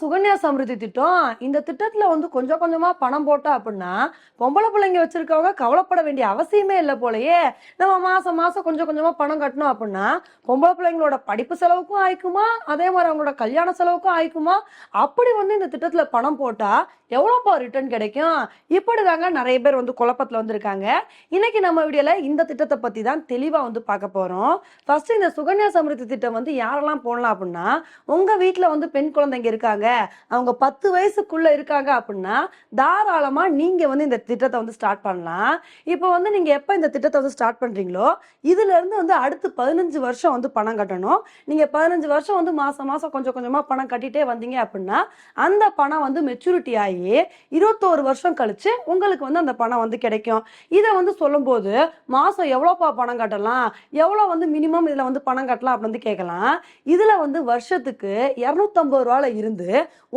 சுகன்யா சமிருதி திட்டம் இந்த திட்டத்துல வந்து கொஞ்சம் கொஞ்சமா பணம் போட்டோம் அப்படின்னா பொம்பளை பிள்ளைங்க வச்சிருக்கவங்க கவலைப்பட வேண்டிய அவசியமே இல்லை போலயே. நம்ம மாசம் மாசம் கொஞ்சம் கொஞ்சமா பணம் கட்டணும் அப்படின்னா பொம்பளை பிள்ளைங்களோட படிப்பு செலவுக்கும் ஆயிக்குமா? அதே மாதிரி அவங்களோட கல்யாண செலவுக்கும் ஆயிக்குமா? அப்படி வந்து இந்த திட்டத்துல பணம் போட்டா எவ்வளோப்பா ரிட்டர்ன் கிடைக்கும்? இப்படி தாங்க நிறைய பேர் வந்து குழப்பத்துல வந்திருக்காங்க. இன்னைக்கு நம்ம வீடியோவில் இந்த திட்டத்தை பத்தி தான் தெளிவா வந்து பார்க்க போறோம். ஃபர்ஸ்ட் இந்த சுகன்யா சமிருத்தி திட்டம் வந்து யாரெல்லாம் போடலாம் அப்படின்னா உங்க வீட்டில் வந்து பெண் குழந்தைங்க இருக்காங்க. அவங்க பத்து வயசுக்குள்ள இருக்காங்க அப்படின்னா தாராளமா நீங்க வந்து இந்த திட்டத்தை வந்து ஸ்டார்ட் பண்ணலாம். இப்போ வந்து நீங்க எப்ப இந்த திட்டத்தை வந்து ஸ்டார்ட் பண்றீங்களோ இதுல இருந்து வந்து அடுத்து பதினஞ்சு வருஷம் வந்து பணம் கட்டணும். நீங்க பதினஞ்சு வருஷம் வந்து மாசம் மாசம் கொஞ்சம் கொஞ்சமா பணம் கட்டிட்டே வந்தீங்க அப்படின்னா அந்த பணம் வந்து மெச்சூரிட்டி ஆகி இருபத்தோரு வருஷம் கழிச்சு உங்களுக்கு வந்து அந்த பணம் வந்து கிடைக்கும். இதை வந்து சொல்லும்போது மாசம் எவ்வளோப்பா பணம் கட்டலாம்? எவ்வளோ வந்து மினிமம் இதில் வந்து பணம் கட்டலாம் அப்படின்னு வந்து கேட்கலாம் இதில் வந்து வருஷத்துக்கு இரநூத்தம்பது ரூபால இருந்து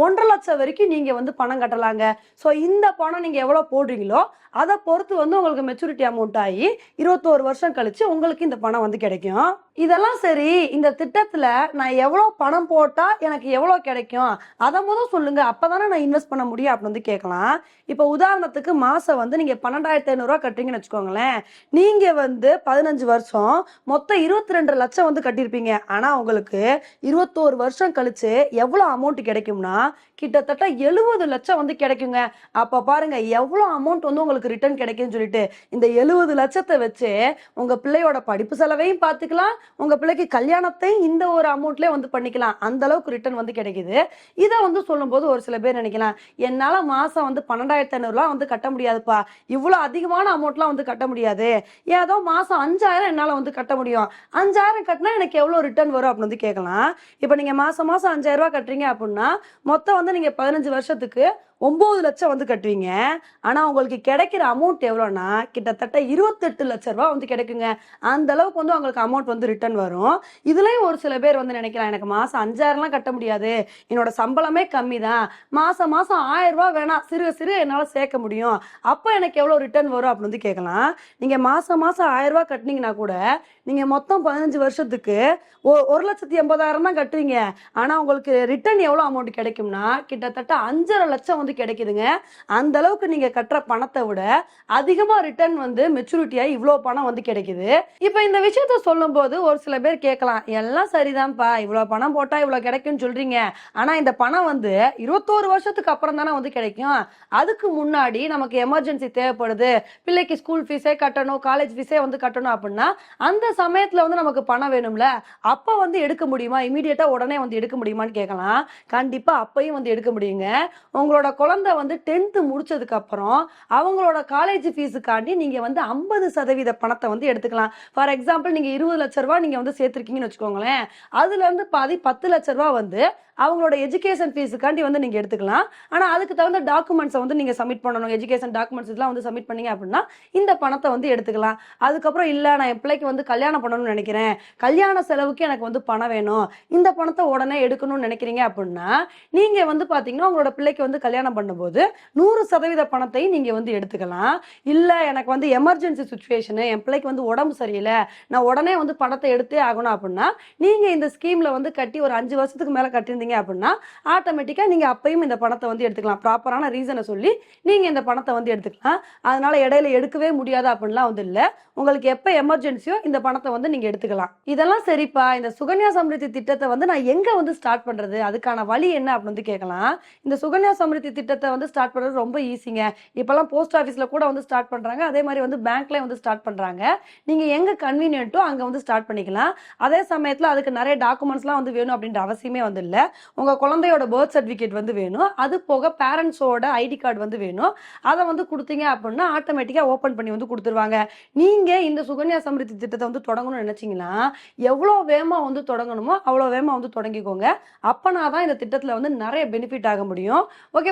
ஒன்றரை லட்சம் வரைக்கும் நீங்கள் வந்து பணம் கட்டலாங்க. ஸோ இந்த பணம் நீங்கள் எவ்வளோ போடுறீங்களோ அதை பொறுத்து வந்து உங்களுக்கு மெச்சூரிட்டி அமௌண்ட் ஆகி இருபத்தோரு வருஷம் கழித்து உங்களுக்கு இந்த பணம் வந்து கிடைக்கும். இதெல்லாம் சரி இந்த திட்டத்தில் நான் எவ்வளோ பணம் போட்டால் எனக்கு எவ்வளோ கிடைக்கும்? அதை முதல் சொல்லுங்கள் அப்போ தானே நான் இன்வெஸ்ட் பண்ண முடியும் அப்படின்னு வந்து கேட்கலாம். இப்போ உதாரணத்துக்கு மாதம் வந்து நீங்கள் பன்னெண்டாயிரத்தி ஐநூறுரூவா கட்டுறீங்கன்னு வச்சுக்கோங்களேன். நீங்கள் வந்து பதினஞ்சு வருஷம் மொத்தம் இருபத்தி ரெண்டு லட்சம் வந்து கட்டியிருப்பீங்க. ஆனால் உங்களுக்கு இருபத்தோரு வருஷம் கழித்து எவ்வளோ அமௌண்ட் கிடைக்கும் கிடைக்கும்னா கிட்டத்தட்ட எழுபது லட்சம் வந்து கிடைக்குங்க. அப்ப பாருங்க எவ்வளோ அமௌண்ட் வந்து உங்களுக்கு ரிட்டர்ன் கிடைக்கும்னு சொல்லிட்டு இந்த எழுபது லட்சத்தை வச்சு உங்க பிள்ளையோட படிப்பு செலவையும் பார்த்துக்கலாம் உங்க பிள்ளைக்கு கல்யாணத்தையும் இந்த ஒரு அமௌண்ட்லேயே வந்து பண்ணிக்கலாம். அந்த அளவுக்கு ரிட்டர்ன் வந்து கிடைக்குது. இதை வந்து சொல்லும்போது ஒரு சில பேர் நினைக்கலாம் என்னால மாசம் வந்து பன்னெண்டாயிரத்தி ஐநூறுலாம் வந்து கட்ட முடியாதுப்பா. இவ்வளோ அதிகமான அமௌண்ட்லாம் வந்து கட்ட முடியாது. ஏதோ மாசம் அஞ்சாயிரம் என்னால் வந்து கட்ட முடியும். அஞ்சாயிரம் கட்டினா எனக்கு எவ்வளோ ரிட்டர்ன் வரும் அப்படின்னு வந்து கேட்கலாம். இப்போ நீங்க மாசம் மாசம் அஞ்சாயிரம் ரூபா கட்டுறீங்க அப்படின்னா மொத்தம் வந்து நீங்க பதினஞ்சு வருஷத்துக்கு ஒம்பது லட்சம் வந்து கட்டுவீங்க. ஆனா உங்களுக்கு கிடைக்கிற அமௌண்ட் எவ்வளோனா கிட்டத்தட்ட இருபத்தெட்டு லட்ச ரூபா வந்து கிடைக்குங்க. அந்த அளவுக்கு வந்து உங்களுக்கு அமௌண்ட் வந்து ரிட்டர்ன் வரும். இதுலயும் ஒரு சில பேர் வந்து நினைக்கலாம் எனக்கு மாசம் அஞ்சாயிரம்லாம் கட்ட முடியாது. என்னோட சம்பளமே கம்மி தான் மாசம் மாசம் ஆயிரம் ரூபா வேணாம் சிறு சிறு என்னால சேர்க்க முடியும். அப்போ எனக்கு எவ்வளோ ரிட்டர்ன் வரும் அப்படின்னு வந்து கேட்கலாம். நீங்க மாசம் மாசம் ஆயிரம் ரூபா கட்டினீங்கன்னா கூட நீங்க மொத்தம் பதினஞ்சு வருஷத்துக்கு ஒ- ஒரு லட்சத்தி எண்பதாயிரம் தான் கட்டுவீங்க. ஆனா உங்களுக்கு ரிட்டர்ன் எவ்வளோ அமௌண்ட் கிடைக்கும்னா கிட்டத்தட்ட அஞ்சரை லட்சம் வந்து கிடைக்குதுங்க. அந்த அளவுக்கு நீங்க கட்டுற பணத்தை விட அதிகமா ரிட்டர்ன் வந்து மெச்சூரிட்டியா இவ்வளோ பணம் வந்து கிடைக்குது. இப்போ இந்த விஷயத்த சொல்லும்போது ஒரு சில பேர் கேட்கலாம் எல்லாம் சரிதான்ப்பா இவ்வளோ பணம் போட்டா இவ்வளோ கிடைக்கும்னு சொல்றீங்க. ஆனா இந்த பணம் வந்து இருபத்தோரு வருஷத்துக்கு அப்புறம் தானே வந்து கிடைக்கும். அதுக்கு முன்னாடி நமக்கு எமர்ஜென்சி தேவைப்படுது. பிள்ளைக்கு ஸ்கூல் ஃபீஸே கட்டணும் காலேஜ் ஃபீஸே வந்து கட்டணும் அப்படின்னா அந்த சமயத்துல வந்து நமக்கு பணம் வேணும்ல. அப்ப வந்து எடுக்க முடியுமா? இமீடியட்டா உடனே வந்து எடுக்க முடியுமான்னு கேட்கலாம். கண்டிப்பா அப்பயும் வந்து எடுக்க முடியுங்க. உங்களோட குழந்தை வந்து டென்த்து முடிச்சதுக்கு அப்புறம் அவங்களோட காலேஜ் ஃபீஸுக்காண்டி நீங்க வந்து ஐம்பது சதவீத பணத்தை வந்து எடுத்துக்கலாம். ஃபார் எக்ஸாம்பிள் நீங்க இருபது லட்ச ரூபா நீங்க வந்து சேர்த்துருக்கீங்கன்னு வச்சுக்கோங்களேன். அதுல இருந்து பாதி பத்து லட்ச ரூபா வந்து அவங்களோட எஜுகேஷன் ஃபீஸுக்காண்டி வந்து நீங்க எடுத்துக்கலாம். ஆனா அதுக்கு தகுந்த டாக்குமெண்ட்ஸை வந்து நீங்க சப்மிட் பண்ணணும். எஜுகேஷன் டாக்குமெண்ட்ஸ் இதெல்லாம் வந்து சப்மிட் பண்ணீங்க அப்படின்னா இந்த பணத்தை வந்து எடுத்துக்கலாம். அதுக்கப்புறம் இல்ல நான் என் பிள்ளைக்கு வந்து கல்யாணம் பண்ணணும்னு நினைக்கிறேன். கல்யாண செலவுக்கு எனக்கு வந்து பணம் வேணும். இந்த பணத்தை உடனே எடுக்கணும்னு நினைக்கிறீங்க அப்படின்னா நீங்க வந்து பாத்தீங்கன்னா உங்களோட பிள்ளைக்கு வந்து கல்யாணம் கல்யாணம் பண்ணும்போது நூறு சதவீத பணத்தையும் நீங்கள் வந்து எடுத்துக்கலாம். இல்லை எனக்கு வந்து எமர்ஜென்சி சுச்சுவேஷனு என் பிள்ளைக்கு வந்து உடம்பு சரியில்லை நான் உடனே வந்து பணத்தை எடுத்தே ஆகணும் அப்படின்னா நீங்கள் இந்த ஸ்கீமில் வந்து கட்டி ஒரு அஞ்சு வருஷத்துக்கு மேலே கட்டியிருந்தீங்க அப்படின்னா ஆட்டோமேட்டிக்காக நீங்கள் அப்பையும் இந்த பணத்தை வந்து எடுத்துக்கலாம். ப்ராப்பரான ரீசனை சொல்லி நீங்கள் இந்த பணத்தை வந்து எடுத்துக்கலாம். அதனால் இடையில எடுக்கவே முடியாது அப்படின்லாம் வந்து இல்லை. உங்களுக்கு எப்போ எமர்ஜென்சியோ இந்த பணத்தை வந்து நீங்கள் எடுத்துக்கலாம். இதெல்லாம் சரிப்பா. இந்த சுகன்யா சம்ருத்தி திட்டத்தை வந்து நான் எங்கே வந்து ஸ்டார்ட் பண்ணுறது அதுக்கான வழி என்ன அப்படின்னு வந்து கேட்கலாம். இந்த சுகன்யா சம்ருத்தி திட்டத்தை வந்து ஸ்டார்ட் பண்ணுறது ரொம்ப ஈஸிங்க இப்போல்லாம் போஸ்ட் ஆஃபீஸில் கூட வந்து ஸ்டார்ட் பண்ணுறாங்க அதே மாதிரி வந்து பேங்க்ல வந்து ஸ்டார்ட் பண்ணுறாங்க நீங்கள் எங்கே கன்வீனியன்ட்டோ அங்கே வந்து ஸ்டார்ட் பண்ணிக்கலாம். அதே சமயத்தில் அதுக்கு நிறைய டாக்குமெண்ட்ஸ்லாம் வந்து வேணும் அப்படின்ற அவசியமே வந்து இல்லை. உங்கள் குழந்தையோட பர்த் சர்டிஃபிகேட் வந்து வேணும். அது போக பேரண்ட்ஸோட ஐடி கார்டு வந்து வேணும். அதை வந்து கொடுத்தீங்க அப்படின்னா ஆட்டோமேட்டிக்காக ஓப்பன் பண்ணி வந்து கொடுத்துருவாங்க. நீங்கள் இந்த சுகன்யா சமிருத்தி திட்டத்தை வந்து தொடங்கணும்னு நினச்சிங்கன்னா எவ்வளோ வேகமாக வந்து தொடங்கணுமோ அவ்வளோ வேகமாக வந்து தொடங்கிக்கோங்க. அப்போனா தான் இந்த திட்டத்தில் வந்து நிறைய பெனிஃபிட் ஆக முடியும். ஓகே